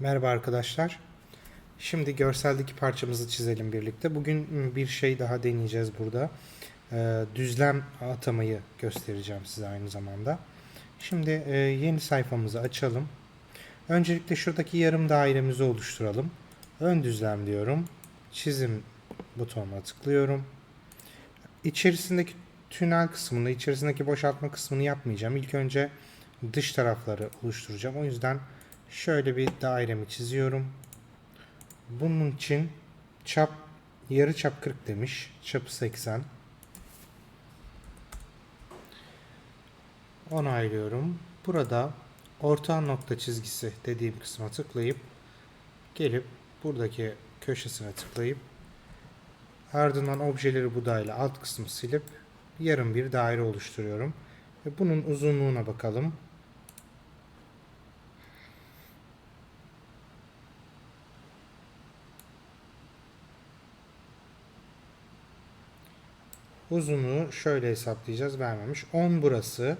Merhaba arkadaşlar. Şimdi görseldeki parçamızı çizelim birlikte. Bugün ım, bir şey daha deneyeceğiz burada. Ee, düzlem atamayı göstereceğim size aynı zamanda. Şimdi e, yeni sayfamızı açalım. Öncelikle şuradaki yarım dairemizi oluşturalım. Ön düzlem diyorum. Çizim butonuna tıklıyorum. İçerisindeki tünel kısmını, içerisindeki boşaltma kısmını yapmayacağım. İlk önce dış tarafları oluşturacağım. O yüzden şöyle bir dairemi çiziyorum. Bunun için çap yarı çap 40 demiş. Çapı 80. Onaylıyorum. Burada orta nokta çizgisi dediğim kısma tıklayıp gelip buradaki köşesine tıklayıp ardından objeleri budayla alt kısmı silip yarım bir daire oluşturuyorum. Bunun uzunluğuna bakalım. Uzunluğu şöyle hesaplayacağız. Vermemiş. 10 burası.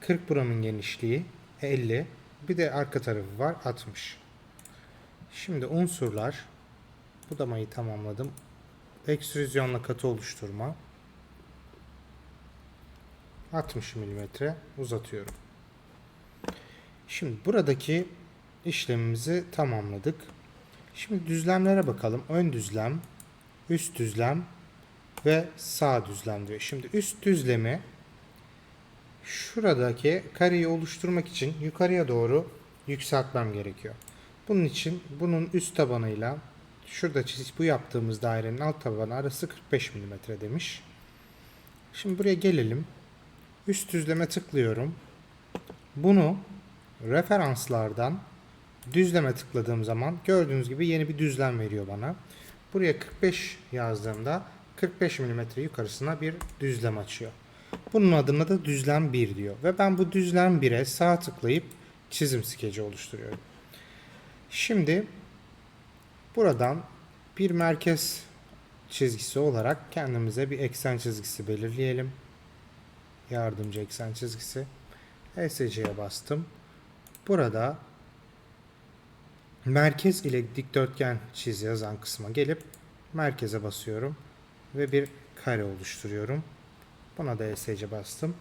40 buranın genişliği 50. Bir de arka tarafı var 60. Şimdi unsurlar. Budamayı tamamladım. Ekstrüzyonla katı oluşturma. 60 mm uzatıyorum. Şimdi buradaki işlemimizi tamamladık. Şimdi düzlemlere bakalım. Ön düzlem, üst düzlem ve sağ düzlem diyor. Şimdi üst düzlemi şuradaki kareyi oluşturmak için yukarıya doğru yükseltmem gerekiyor. Bunun için bunun üst tabanıyla şurada çiz bu yaptığımız dairenin alt tabanı arası 45 mm demiş. Şimdi buraya gelelim. Üst düzleme tıklıyorum. Bunu referanslardan düzleme tıkladığım zaman gördüğünüz gibi yeni bir düzlem veriyor bana. Buraya 45 yazdığımda 45 mm yukarısına bir düzlem açıyor. Bunun adına da düzlem 1 diyor. Ve ben bu düzlem 1'e sağ tıklayıp çizim skeci oluşturuyorum. Şimdi buradan bir merkez çizgisi olarak kendimize bir eksen çizgisi belirleyelim. Yardımcı eksen çizgisi. ESC'ye bastım. Burada merkez ile dikdörtgen çiz yazan kısma gelip merkeze basıyorum ve bir kare oluşturuyorum. Buna da ESC bastım.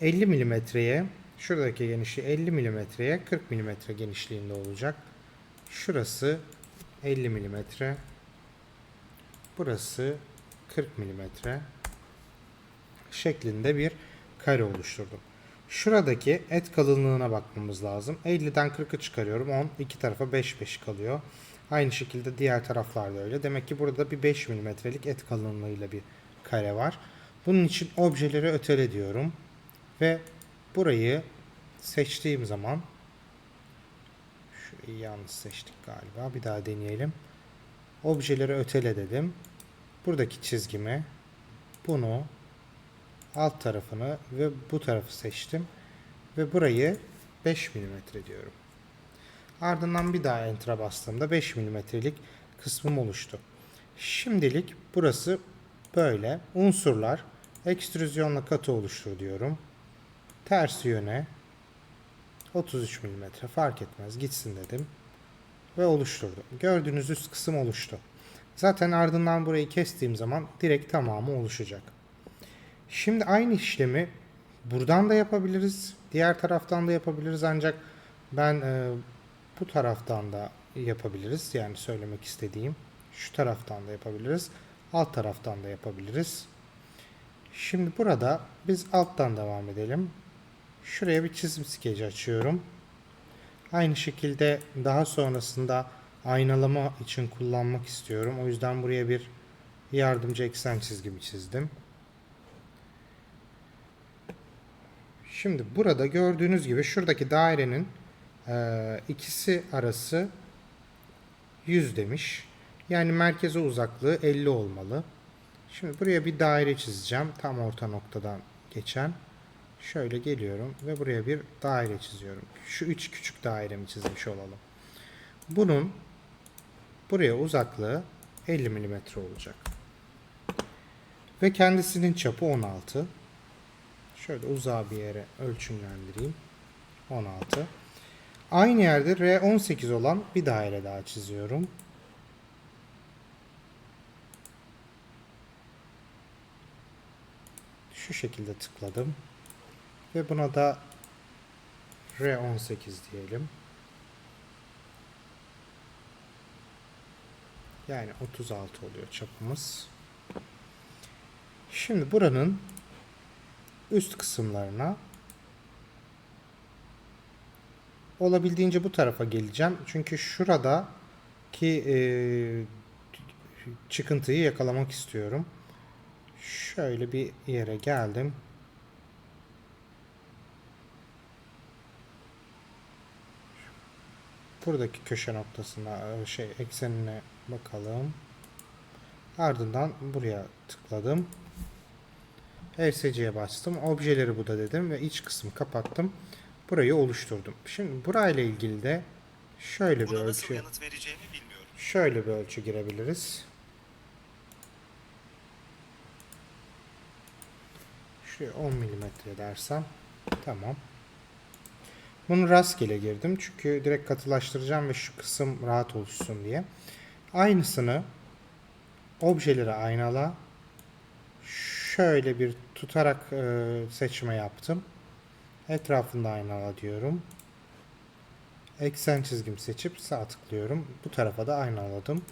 50 milimetreye şuradaki genişliği 50 milimetreye 40 milimetre genişliğinde olacak. Şurası 50 milimetre. Burası 40 milimetre şeklinde bir kare oluşturdum. Şuradaki et kalınlığına bakmamız lazım. 50'den 40'ı çıkarıyorum. 10. iki tarafa 5 5 kalıyor. Aynı şekilde diğer taraflarda öyle. Demek ki burada bir 5 milimetrelik et kalınlığıyla bir kare var. Bunun için objeleri ötele diyorum. Ve burayı seçtiğim zaman şurayı yanlış seçtik galiba. Bir daha deneyelim. Objeleri ötele dedim. Buradaki çizgimi bunu alt tarafını ve bu tarafı seçtim. Ve burayı 5 mm diyorum. Ardından bir daha enter'a bastığımda 5 mm'lik kısmım oluştu. Şimdilik burası böyle. Unsurlar ekstrüzyonla katı oluştur diyorum. Ters yöne 33 mm fark etmez gitsin dedim. Ve oluşturdum. Gördüğünüz üst kısım oluştu. Zaten ardından burayı kestiğim zaman direkt tamamı oluşacak. Şimdi aynı işlemi buradan da yapabiliriz. Diğer taraftan da yapabiliriz ancak ben e, bu taraftan da yapabiliriz. Yani söylemek istediğim şu taraftan da yapabiliriz. Alt taraftan da yapabiliriz. Şimdi burada biz alttan devam edelim. Şuraya bir çizim skeci açıyorum. Aynı şekilde daha sonrasında aynalama için kullanmak istiyorum. O yüzden buraya bir yardımcı eksen çizgimi çizdim. Şimdi burada gördüğünüz gibi şuradaki dairenin e, ikisi arası 100 demiş. Yani merkeze uzaklığı 50 olmalı. Şimdi buraya bir daire çizeceğim. Tam orta noktadan geçen. Şöyle geliyorum ve buraya bir daire çiziyorum. Şu üç küçük dairemi çizmiş olalım. Bunun buraya uzaklığı 50 mm olacak. Ve kendisinin çapı 16. Şöyle uzağa bir yere ölçümlendireyim. 16. Aynı yerde R18 olan bir daire daha çiziyorum. Şu şekilde tıkladım. Ve buna da R18 diyelim. Yani 36 oluyor çapımız. Şimdi buranın üst kısımlarına olabildiğince bu tarafa geleceğim. Çünkü şurada ki e, çıkıntıyı yakalamak istiyorum. Şöyle bir yere geldim. Buradaki köşe noktasına e, şey eksenine bakalım. Ardından buraya tıkladım. LSC'ye bastım. Objeleri bu da dedim ve iç kısmı kapattım. Burayı oluşturdum. Şimdi burayla ilgili de şöyle bir Buna nasıl ölçü yanıt vereceğimi bilmiyorum. şöyle bir ölçü girebiliriz. Şuraya 10 milimetre dersem tamam. Bunu rastgele girdim çünkü direkt katılaştıracağım ve şu kısım rahat oluşsun diye. Aynısını objeleri aynala şöyle bir tutarak e, seçme yaptım. Etrafında aynala diyorum. Eksen çizgim seçip sağ tıklıyorum. Bu tarafa da aynaladım.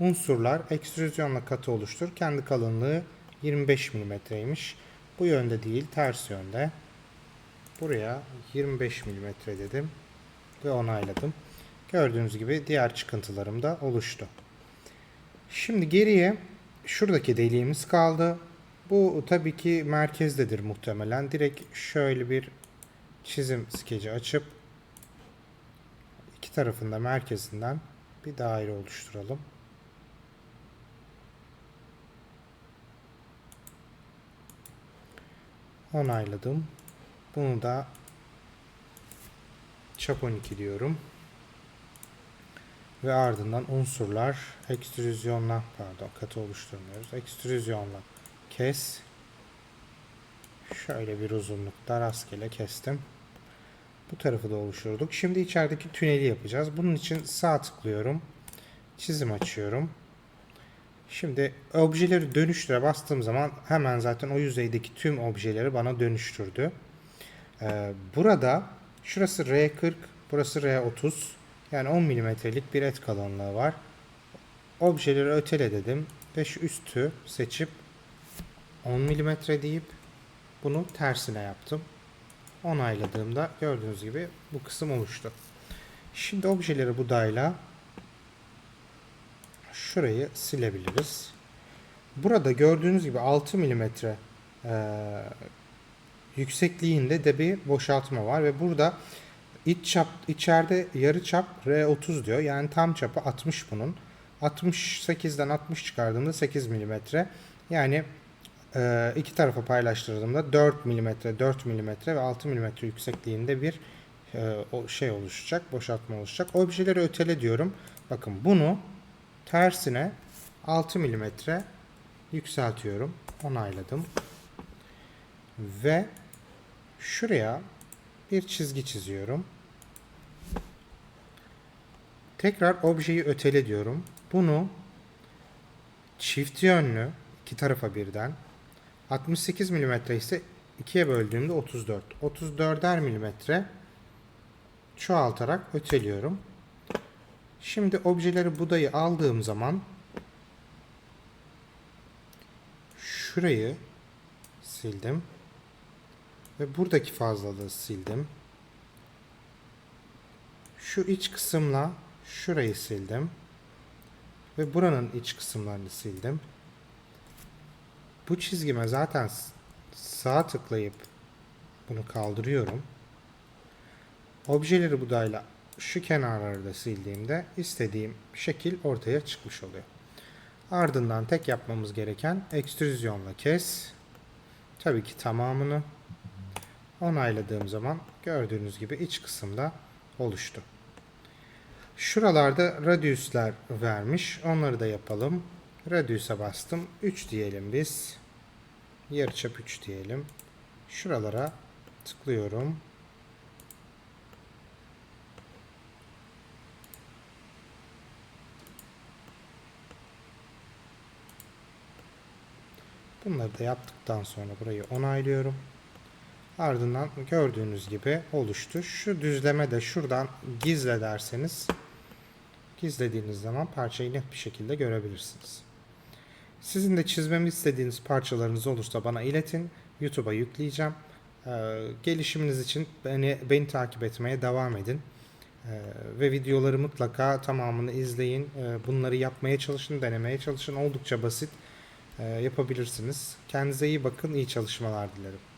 Unsurlar ekstrüzyonla katı oluştur. Kendi kalınlığı 25 milimetreymiş. Bu yönde değil, ters yönde. Buraya 25 milimetre dedim ve onayladım. Gördüğünüz gibi diğer çıkıntılarım da oluştu. Şimdi geriye şuradaki deliğimiz kaldı. Bu tabii ki merkezdedir muhtemelen. Direkt şöyle bir çizim skeci açıp iki tarafında merkezinden bir daire oluşturalım. Onayladım. Bunu da çap 12 diyorum. Ve ardından unsurlar ekstrüzyonla pardon katı oluşturmuyoruz. Ekstrüzyonla kes. Şöyle bir uzunlukta rastgele kestim. Bu tarafı da oluşturduk. Şimdi içerideki tüneli yapacağız. Bunun için sağ tıklıyorum. Çizim açıyorum. Şimdi objeleri dönüştüre bastığım zaman hemen zaten o yüzeydeki tüm objeleri bana dönüştürdü. Ee, burada şurası R40, burası R30. Yani 10 milimetrelik bir et kalınlığı var. Objeleri ötele dedim ve şu üstü seçip 10 milimetre deyip bunu tersine yaptım. Onayladığımda gördüğünüz gibi bu kısım oluştu. Şimdi objeleri budayla şurayı silebiliriz. Burada gördüğünüz gibi 6 milimetre eee, yüksekliğinde de bir boşaltma var ve burada iç çap içeride yarı çap R30 diyor. Yani tam çapı 60 bunun. 68'den 60 çıkardığımda 8 milimetre. Yani e, iki tarafa paylaştırdığımda 4 milimetre, 4 milimetre ve 6 milimetre yüksekliğinde bir e, şey oluşacak, boşaltma oluşacak. Objeleri ötele diyorum. Bakın bunu tersine 6 milimetre yükseltiyorum. Onayladım. Ve şuraya bir çizgi çiziyorum. Tekrar objeyi ötele diyorum. Bunu çift yönlü iki tarafa birden 68 mm ise ikiye böldüğümde 34. 34'er milimetre çoğaltarak öteliyorum. Şimdi objeleri budayı aldığım zaman şurayı sildim ve buradaki fazlalığı sildim. Şu iç kısımla şurayı sildim ve buranın iç kısımlarını sildim. Bu çizgime zaten sağ tıklayıp bunu kaldırıyorum. Objeleri budayla şu kenarları da sildiğimde istediğim şekil ortaya çıkmış oluyor. Ardından tek yapmamız gereken ekstrüzyonla kes. Tabii ki tamamını onayladığım zaman gördüğünüz gibi iç kısımda oluştu. Şuralarda radiusler vermiş. Onları da yapalım. Radius'a bastım. 3 diyelim biz. Yarıçap 3 diyelim. Şuralara tıklıyorum. Bunları da yaptıktan sonra burayı onaylıyorum. Ardından gördüğünüz gibi oluştu. Şu düzleme de şuradan gizle derseniz gizlediğiniz zaman parçayı net bir şekilde görebilirsiniz. Sizin de çizmemi istediğiniz parçalarınız olursa bana iletin. YouTube'a yükleyeceğim. Ee, gelişiminiz için beni, beni takip etmeye devam edin. Ee, ve videoları mutlaka tamamını izleyin. Ee, bunları yapmaya çalışın, denemeye çalışın. Oldukça basit. Ee, yapabilirsiniz. Kendinize iyi bakın, iyi çalışmalar dilerim.